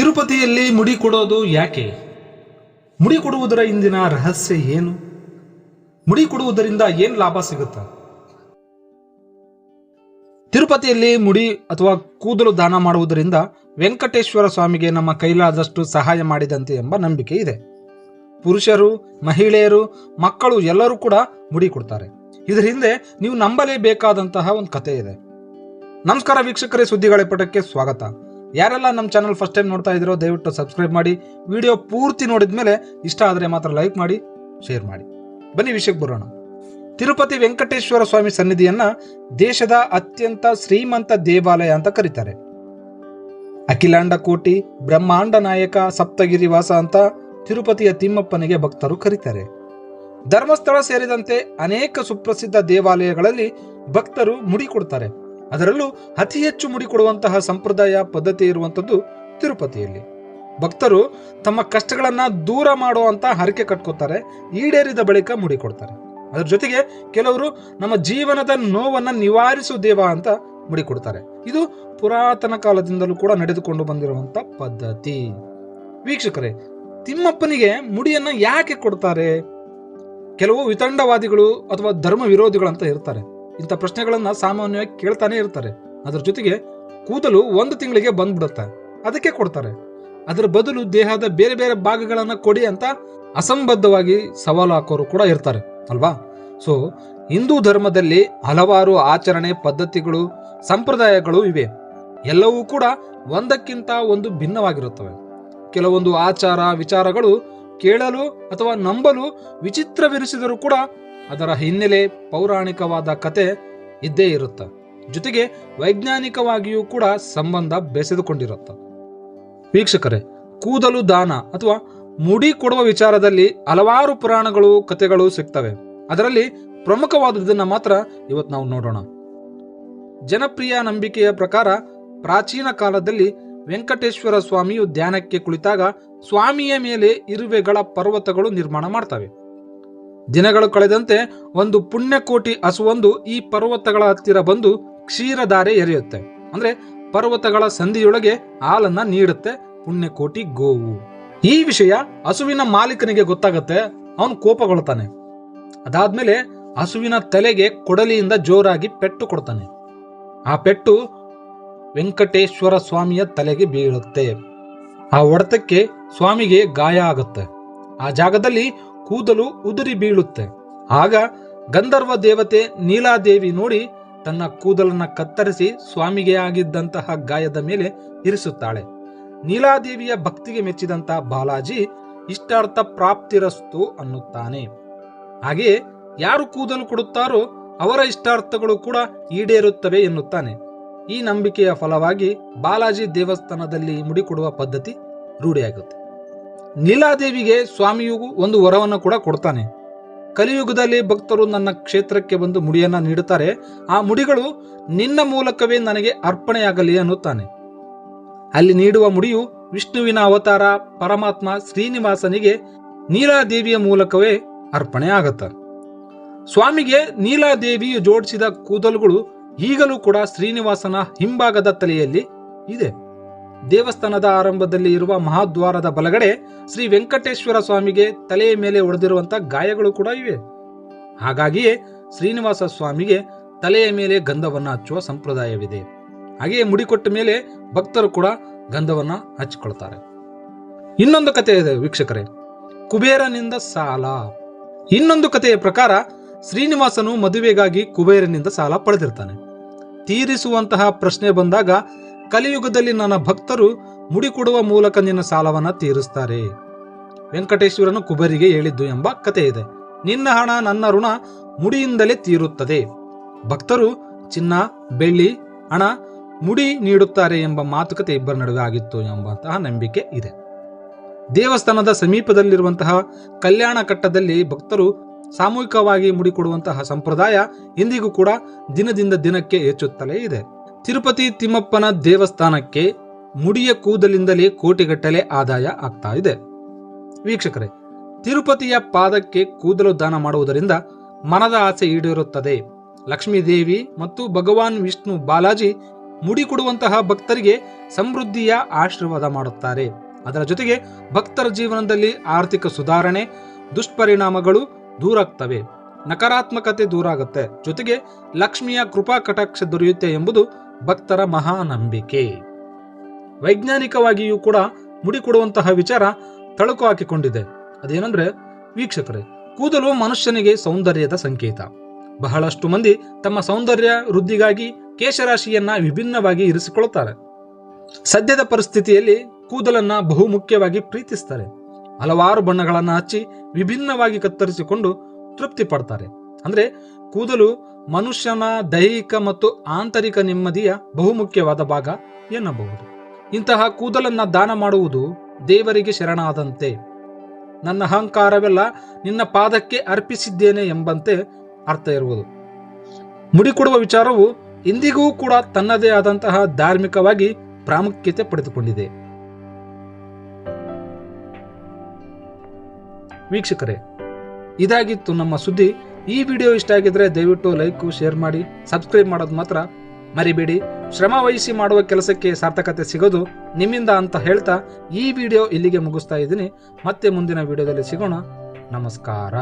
ತಿರುಪತಿಯಲ್ಲಿ ಮುಡಿ ಕೊಡೋದು ಯಾಕೆ? ಮುಡಿ ಕೊಡುವುದರ ಹಿಂದಿನ ರಹಸ್ಯ ಏನು? ಮುಡಿ ಕೊಡುವುದರಿಂದ ಏನು ಲಾಭ ಸಿಗುತ್ತೆ? ತಿರುಪತಿಯಲ್ಲಿ ಮುಡಿ ಅಥವಾ ಕೂದಲು ದಾನ ಮಾಡುವುದರಿಂದ ವೆಂಕಟೇಶ್ವರ ಸ್ವಾಮಿಗೆ ನಮ್ಮ ಕೈಲಾದಷ್ಟು ಸಹಾಯ ಮಾಡಿದಂತೆ ಎಂಬ ನಂಬಿಕೆ ಇದೆ. ಪುರುಷರು, ಮಹಿಳೆಯರು, ಮಕ್ಕಳು ಎಲ್ಲರೂ ಕೂಡ ಮುಡಿ ಕೊಡ್ತಾರೆ. ಇದರ ಹಿಂದೆ ನೀವು ನಂಬಲೇಬೇಕಾದಂತಹ ಒಂದು ಕಥೆ ಇದೆ. ನಮಸ್ಕಾರ ವೀಕ್ಷಕರೇ, ಸುದ್ದಿಗಳ ಪಟಕ್ಕೆ ಸ್ವಾಗತ. ಯಾರೆಲ್ಲ ನಮ್ಮ ಚಾನಲ್ ಫಸ್ಟ್ ಟೈಮ್ ನೋಡ್ತಾ ಇದ್ದೀರೋ, ದಯವಿಟ್ಟು ಸಬ್ಸ್ಕ್ರೈಬ್ ಮಾಡಿ. ವಿಡಿಯೋ ಪೂರ್ತಿ ನೋಡಿದ ಮೇಲೆ ಇಷ್ಟ ಆದರೆ ಮಾತ್ರ ಲೈಕ್ ಮಾಡಿ ಶೇರ್ ಮಾಡಿ. ಬನ್ನಿ ವಿಷಯಕ್ಕೆ ಬರೋಣ. ತಿರುಪತಿ ವೆಂಕಟೇಶ್ವರ ಸ್ವಾಮಿ ಸನ್ನಿಧಿಯನ್ನ ದೇಶದ ಅತ್ಯಂತ ಶ್ರೀಮಂತ ದೇವಾಲಯ ಅಂತ ಕರೀತಾರೆ. ಅಖಿಲಾಂಡ ಕೋಟಿ, ಬ್ರಹ್ಮಾಂಡ ನಾಯಕ, ಸಪ್ತಗಿರಿ ವಾಸ ಅಂತ ತಿರುಪತಿಯ ತಿಮ್ಮಪ್ಪನಿಗೆ ಭಕ್ತರು ಕರೀತಾರೆ. ಧರ್ಮಸ್ಥಳ ಸೇರಿದಂತೆ ಅನೇಕ ಸುಪ್ರಸಿದ್ಧ ದೇವಾಲಯಗಳಲ್ಲಿ ಭಕ್ತರು ಮುಡಿ ಕೊಡ್ತಾರೆ. ಅದರಲ್ಲೂ ಅತಿ ಹೆಚ್ಚು ಮುಡಿಕೊಡುವಂತಹ ಸಂಪ್ರದಾಯ ಪದ್ಧತಿ ಇರುವಂತದ್ದು ತಿರುಪತಿಯಲ್ಲಿ. ಭಕ್ತರು ತಮ್ಮ ಕಷ್ಟಗಳನ್ನ ದೂರ ಮಾಡುವಂತ ಹರಕೆ ಕಟ್ಕೋತಾರೆ, ಈಡೇರಿದ ಬಳಿಕ ಮುಡಿಕೊಡ್ತಾರೆ ಅದರ ಜೊತೆಗೆ ಕೆಲವರು ನಮ್ಮ ಜೀವನದ ನೋವನ್ನು ನಿವಾರಿಸು ದೇವ ಅಂತ ಮುಡಿಕೊಡ್ತಾರೆ ಇದು ಪುರಾತನ ಕಾಲದಿಂದಲೂ ಕೂಡ ನಡೆದುಕೊಂಡು ಬಂದಿರುವಂತ ಪದ್ಧತಿ. ವೀಕ್ಷಕರೇ, ತಿಮ್ಮಪ್ಪನಿಗೆ ಮುಡಿಯನ್ನ ಯಾಕೆ ಕೊಡ್ತಾರೆ? ಕೆಲವು ವಿತಂಡವಾದಿಗಳು ಅಥವಾ ಧರ್ಮ ವಿರೋಧಿಗಳು ಅಂತ ಇರ್ತಾರೆ. ಇಂಥ ಪ್ರಶ್ನೆಗಳನ್ನ ಸಾಮಾನ್ಯವಾಗಿ ಕೇಳ್ತಾನೆ ಇರ್ತಾರೆ. ಅದರ ಜೊತೆಗೆ ಕೂದಲು ಒಂದು ತಿಂಗಳಿಗೆ ಬಂದ್ಬಿಡುತ್ತೆ. ಅದಕ್ಕೆ ಕೊಡ್ತಾರೆ. ಅದರ ಬದಲು ದೇಹದ ಬೇರೆ ಬೇರೆ ಭಾಗಗಳನ್ನ ಕೊಡಿ ಅಂತ ಅಸಂಬದ್ಧವಾಗಿ ಸವಾಲು ಹಾಕೋರು ಕೂಡ ಇರ್ತಾರೆ. ಅಲ್ವಾ? ಸೊ ಹಿಂದೂ ಧರ್ಮದಲ್ಲಿ ಹಲವಾರು ಆಚರಣೆ ಪದ್ಧತಿಗಳು, ಸಂಪ್ರದಾಯಗಳು ಇವೆ. ಎಲ್ಲವೂ ಕೂಡ ಒಂದಕ್ಕಿಂತ ಒಂದು ಭಿನ್ನವಾಗಿರುತ್ತವೆ. ಕೆಲವೊಂದು ಆಚಾರ ವಿಚಾರಗಳು ಕೇಳಲು ಅಥವಾ ನಂಬಲು ವಿಚಿತ್ರವೆನಿಸಿದರೂ ಕೂಡ ಅದರ ಹಿನ್ನೆಲೆ ಪೌರಾಣಿಕವಾದ ಕತೆ ಇದ್ದೇ ಇರುತ್ತೆ. ಜೊತೆಗೆ ವೈಜ್ಞಾನಿಕವಾಗಿಯೂ ಕೂಡ ಸಂಬಂಧ ಬೆಸೆದುಕೊಂಡಿರುತ್ತೆ. ವೀಕ್ಷಕರೇ, ಕೂದಲು ದಾನ ಅಥವಾ ಮುಡಿ ಕೊಡುವ ವಿಚಾರದಲ್ಲಿ ಹಲವಾರು ಪುರಾಣಗಳು, ಕಥೆಗಳು ಸಿಗ್ತವೆ. ಅದರಲ್ಲಿ ಪ್ರಮುಖವಾದದನ್ನು ಮಾತ್ರ ಇವತ್ತು ನಾವು ನೋಡೋಣ. ಜನಪ್ರಿಯ ನಂಬಿಕೆಯ ಪ್ರಕಾರ ಪ್ರಾಚೀನ ಕಾಲದಲ್ಲಿ ವೆಂಕಟೇಶ್ವರ ಸ್ವಾಮಿಯು ಧ್ಯಾನಕ್ಕೆ ಕುಳಿತಾಗ ಸ್ವಾಮಿಯ ಮೇಲೆ ಇರುವೆಗಳ ಪರ್ವತಗಳು ನಿರ್ಮಾಣ ಮಾಡ್ತವೆ. ದಿನಗಳು ಕಳೆದಂತೆ ಒಂದು ಪುಣ್ಯಕೋಟಿ ಹಸುವೊಂದು ಈ ಪರ್ವತಗಳ ಹತ್ತಿರ ಬಂದು ಕ್ಷೀರಧಾರೆ ಎರೆಯುತ್ತೆ. ಅಂದ್ರೆ ಪರ್ವತಗಳ ಸಂಧಿಯೊಳಗೆ ಹಾಲನ್ನ ನೀಡುತ್ತೆ ಪುಣ್ಯಕೋಟಿ ಗೋವು. ಈ ವಿಷಯ ಹಸುವಿನ ಮಾಲೀಕನಿಗೆ ಗೊತ್ತಾಗತ್ತೆ. ಅವನು ಕೋಪಗೊಳ್ತಾನೆ. ಅದಾದ್ಮೇಲೆ ಹಸುವಿನ ತಲೆಗೆ ಕೊಡಲಿಯಿಂದ ಜೋರಾಗಿ ಪೆಟ್ಟು ಕೊಡ್ತಾನೆ. ಆ ಪೆಟ್ಟು ವೆಂಕಟೇಶ್ವರ ಸ್ವಾಮಿಯ ತಲೆಗೆ ಬೀಳುತ್ತೆ. ಆ ಹೊಡೆತಕ್ಕೆ ಸ್ವಾಮಿಗೆ ಗಾಯ ಆಗುತ್ತೆ. ಆ ಜಾಗದಲ್ಲಿ ಕೂದಲು ಉದುರಿ ಬೀಳುತ್ತೆ. ಆಗ ಗಂಧರ್ವ ದೇವತೆ ನೀಲಾದೇವಿ ನೋಡಿ ತನ್ನ ಕೂದಲನ್ನ ಕತ್ತರಿಸಿ ಸ್ವಾಮಿಗೆ ಆಗಿದ್ದಂತಹ ಗಾಯದ ಮೇಲೆ ಇರಿಸುತ್ತಾಳೆ. ನೀಲಾದೇವಿಯ ಭಕ್ತಿಗೆ ಮೆಚ್ಚಿದಂತಹ ಬಾಲಾಜಿ ಇಷ್ಟಾರ್ಥ ಪ್ರಾಪ್ತಿರಸ್ತು ಅನ್ನುತ್ತಾನೆ. ಹಾಗೆಯೇ ಯಾರು ಕೂದಲು ಕೊಡುತ್ತಾರೋ ಅವರ ಇಷ್ಟಾರ್ಥಗಳು ಕೂಡ ಈಡೇರುತ್ತವೆ ಎನ್ನುತ್ತಾನೆ. ಈ ನಂಬಿಕೆಯ ಫಲವಾಗಿ ಬಾಲಾಜಿ ದೇವಸ್ಥಾನದಲ್ಲಿ ಮುಡಿಕೊಡುವ ಪದ್ಧತಿ ರೂಢಿಯಾಗುತ್ತೆ. ನೀಲಾದೇವಿಗೆ ಸ್ವಾಮಿಯು ಒಂದು ವರವನ್ನು ಕೂಡ ಕೊಡ್ತಾನೆ. ಕಲಿಯುಗದಲ್ಲಿ ಭಕ್ತರು ನನ್ನ ಕ್ಷೇತ್ರಕ್ಕೆ ಬಂದು ಮುಡಿಯನ್ನ ನೀಡುತ್ತಾರೆ. ಆ ಮುಡಿಗಳು ನಿನ್ನ ಮೂಲಕವೇ ನನಗೆ ಅರ್ಪಣೆಯಾಗಲಿ ಅನ್ನುತ್ತಾನೆ. ಅಲ್ಲಿ ನೀಡುವ ಮುಡಿಯು ವಿಷ್ಣುವಿನ ಅವತಾರ ಪರಮಾತ್ಮ ಶ್ರೀನಿವಾಸನಿಗೆ ನೀಲಾದೇವಿಯ ಮೂಲಕವೇ ಅರ್ಪಣೆ ಆಗತ್ತ ಸ್ವಾಮಿಗೆ ನೀಲಾದೇವಿಯು ಜೋಡಿಸಿದ ಕೂದಲುಗಳು ಈಗಲೂ ಕೂಡ ಶ್ರೀನಿವಾಸನ ಹಿಂಭಾಗದ ತಲೆಯಲ್ಲಿ ಇದೆ. ದೇವಸ್ಥಾನದ ಆರಂಭದಲ್ಲಿ ಇರುವ ಮಹಾದ್ವಾರದ ಬಲಗಡೆ ಶ್ರೀ ವೆಂಕಟೇಶ್ವರ ಸ್ವಾಮಿಗೆ ತಲೆಯ ಮೇಲೆ ಒಡೆದಿರುವಂತಹ ಗಾಯಗಳು ಕೂಡ ಇವೆ. ಹಾಗಾಗಿಯೇ ಶ್ರೀನಿವಾಸ ಸ್ವಾಮಿಗೆ ತಲೆಯ ಮೇಲೆ ಗಂಧವನ್ನ ಹಚ್ಚುವ ಸಂಪ್ರದಾಯವಿದೆ. ಹಾಗೆಯೇ ಮುಡಿಕೊಟ್ಟ ಮೇಲೆ ಭಕ್ತರು ಕೂಡ ಗಂಧವನ್ನ ಹಚ್ಚಿಕೊಳ್ತಾರೆ ಇನ್ನೊಂದು ಕಥೆ ಇದೆ ವೀಕ್ಷಕರೇ, ಕುಬೇರನಿಂದ ಸಾಲ. ಇನ್ನೊಂದು ಕಥೆಯ ಪ್ರಕಾರ ಶ್ರೀನಿವಾಸನು ಮದುವೆಗಾಗಿ ಕುಬೇರನಿಂದ ಸಾಲ ಪಡೆದಿರ್ತಾನೆ. ತೀರಿಸುವಂತಹ ಪ್ರಶ್ನೆ ಬಂದಾಗ ಕಲಿಯುಗದಲ್ಲಿ ನನ್ನ ಭಕ್ತರು ಮುಡಿಕೊಡುವ ಮೂಲಕ ನಿನ್ನ ಸಾಲವನ್ನ ತೀರಿಸ್ತಾರೆ. ವೆಂಕಟೇಶ್ವರನು ಕುಬರಿಗೆ ಹೇಳಿದ್ದು ಎಂಬ ಕಥೆ ಇದೆ ನಿನ್ನ ಹಣ ನನ್ನ ಋಣ ಮುಡಿಯಿಂದಲೇ ತೀರುತ್ತದೆ. ಭಕ್ತರು ಚಿನ್ನ, ಬೆಳ್ಳಿ, ಹಣ ಮುಡಿ ನೀಡುತ್ತಾರೆ ಎಂಬ ಮಾತುಕತೆ ಇಬ್ಬರ ನಡುವೆ ಆಗಿತ್ತು ಎಂಬಂತಹ ನಂಬಿಕೆ ಇದೆ. ದೇವಸ್ಥಾನದ ಸಮೀಪದಲ್ಲಿರುವಂತಹ ಕಲ್ಯಾಣ ಕಟ್ಟದಲ್ಲಿ ಭಕ್ತರು ಸಾಮೂಹಿಕವಾಗಿ ಮುಡಿಕೊಡುವಂತಹ ಸಂಪ್ರದಾಯ ಇಂದಿಗೂ ಕೂಡ ದಿನದಿಂದ ದಿನಕ್ಕೆ ಹೆಚ್ಚುತ್ತಲೇ ಇದೆ. ತಿರುಪತಿ ತಿಮ್ಮಪ್ಪನ ದೇವಸ್ಥಾನಕ್ಕೆ ಮುಡಿಯ ಕೂದಲಿಂದಲೇ ಕೋಟಿಗಟ್ಟಲೆ ಆದಾಯ ಆಗ್ತಾ ಇದೆ. ವೀಕ್ಷಕರೇ, ತಿರುಪತಿಯ ಪಾದಕ್ಕೆ ಕೂದಲು ದಾನ ಮಾಡುವುದರಿಂದ ಮನದ ಆಸೆ ಈಡೇರುತ್ತದೆ. ಲಕ್ಷ್ಮೀದೇವಿ ಮತ್ತು ಭಗವಾನ್ ವಿಷ್ಣು ಬಾಲಾಜಿ ಮುಡಿ ಕೊಡುವಂತಹ ಭಕ್ತರಿಗೆ ಸಮೃದ್ಧಿಯ ಆಶೀರ್ವಾದ ಮಾಡುತ್ತಾರೆ. ಅದರ ಜೊತೆಗೆ ಭಕ್ತರ ಜೀವನದಲ್ಲಿ ಆರ್ಥಿಕ ಸುಧಾರಣೆ, ದುಷ್ಪರಿಣಾಮಗಳು ದೂರಾಗ್ತವೆ. ನಕಾರಾತ್ಮಕತೆ ದೂರ ಆಗುತ್ತೆ ಜೊತೆಗೆ ಲಕ್ಷ್ಮಿಯ ಕೃಪಾ ಕಟಾಕ್ಷ ದೊರೆಯುತ್ತೆ ಎಂಬುದು ಭಕ್ತರ ಮಹಾನಂಬಿಕೆ. ವೈಜ್ಞಾನಿಕವಾಗಿಯೂ ಕೂಡ ಮುಡಿಕೊಡುವಂತಹ ವಿಚಾರ ತಳುಕು ಹಾಕಿಕೊಂಡಿದೆ. ಅದೇನಂದ್ರೆ, ವೀಕ್ಷಕರೇ, ಕೂದಲು ಮನುಷ್ಯನಿಗೆ ಸೌಂದರ್ಯದ ಸಂಕೇತ. ಬಹಳಷ್ಟು ಮಂದಿ ತಮ್ಮ ಸೌಂದರ್ಯ ವೃದ್ಧಿಗಾಗಿ ಕೇಶರಾಶಿಯನ್ನ ವಿಭಿನ್ನವಾಗಿ ಇರಿಸಿಕೊಳ್ಳುತ್ತಾರೆ. ಸದ್ಯದ ಪರಿಸ್ಥಿತಿಯಲ್ಲಿ ಕೂದಲನ್ನ ಬಹುಮುಖ್ಯವಾಗಿ ಪ್ರೀತಿಸ್ತಾರೆ. ಹಲವಾರು ಬಣ್ಣಗಳನ್ನ ಹಚ್ಚಿ ವಿಭಿನ್ನವಾಗಿ ಕತ್ತರಿಸಿಕೊಂಡು ತೃಪ್ತಿ ಪಡ್ತಾರೆ. ಅಂದ್ರೆ, ಕೂದಲು ಮನುಷ್ಯನ ದೈಹಿಕ ಮತ್ತು ಆಂತರಿಕ ನೆಮ್ಮದಿಯ ಬಹುಮುಖ್ಯವಾದ ಭಾಗ ಎನ್ನಬಹುದು. ಇಂತಹ ಕೂದಲನ್ನ ದಾನ ಮಾಡುವುದು ದೇವರಿಗೆ ಶರಣಾದಂತೆ. ನನ್ನ ಅಹಂಕಾರವೆಲ್ಲ ನಿನ್ನ ಪಾದಕ್ಕೆ ಅರ್ಪಿಸಿದ್ದೇನೆ ಎಂಬಂತೆ ಅರ್ಥ ಇರುವುದು. ಮುಡಿಕೊಡುವ ವಿಚಾರವು ಇಂದಿಗೂ ಕೂಡ ತನ್ನದೇ ಆದಂತಹ ಧಾರ್ಮಿಕವಾಗಿ ಪ್ರಾಮುಖ್ಯತೆ ಪಡೆದುಕೊಂಡಿದೆ. ವೀಕ್ಷಕರೇ, ಇದಾಗಿತ್ತು ನಮ್ಮ ಸುದ್ದಿ ಈ ವಿಡಿಯೋ ಇಷ್ಟ ಆಗಿದ್ರೆ ದಯವಿಟ್ಟು ಲೈಕು, ಶೇರ್ ಮಾಡಿ, ಸಬ್ಸ್ಕ್ರೈಬ್ ಮಾಡೋದು ಮಾತ್ರ ಮರಿಬೇಡಿ. ಶ್ರಮ ವಹಿಸಿ ಮಾಡುವ ಕೆಲಸಕ್ಕೆ ಸಾರ್ಥಕತೆ ಸಿಗೋದು ನಿಮ್ಮಿಂದ ಅಂತ ಹೇಳ್ತಾ ಈ ವಿಡಿಯೋ ಇಲ್ಲಿಗೆ ಮುಗಿಸ್ತಾ ಇದ್ದೀನಿ. ಮತ್ತೆ ಮುಂದಿನ ವಿಡಿಯೋದಲ್ಲಿ ಸಿಗೋಣ. ನಮಸ್ಕಾರ.